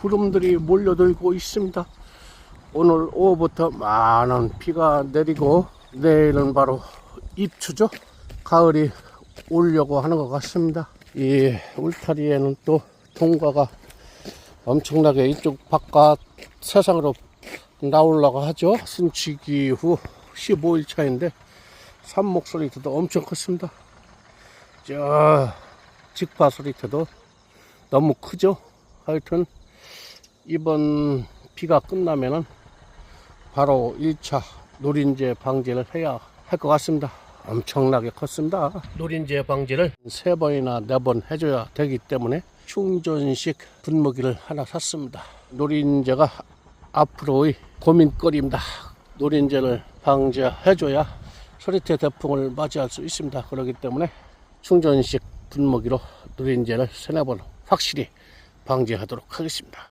구름들이 몰려들고 있습니다. 오늘 오후부터 많은 비가 내리고 내일은 바로 입추죠. 가을이 오려고 하는 것 같습니다. 이 울타리에는 또 동과가 엄청나게 이쪽 바깥 세상으로 나오려고 하죠. 순치기 후 15일 차인데 산목 소리도 엄청 컸습니다. 저 직파 소리도 너무 크죠. 하여튼 이번 비가 끝나면은 바로 1차 노린재 방제를 해야 할 것 같습니다. 엄청나게 컸습니다. 노린재 방제를 세 번이나 네 번 해줘야 되기 때문에 충전식 분무기를 하나 샀습니다. 노린재가 앞으로의 고민거리입니다. 노린재를 방제해줘야 소리태 대풍을 맞이할 수 있습니다. 그렇기 때문에 충전식 분무기로 노린재를 세네 번 확실히 방제하도록 하겠습니다.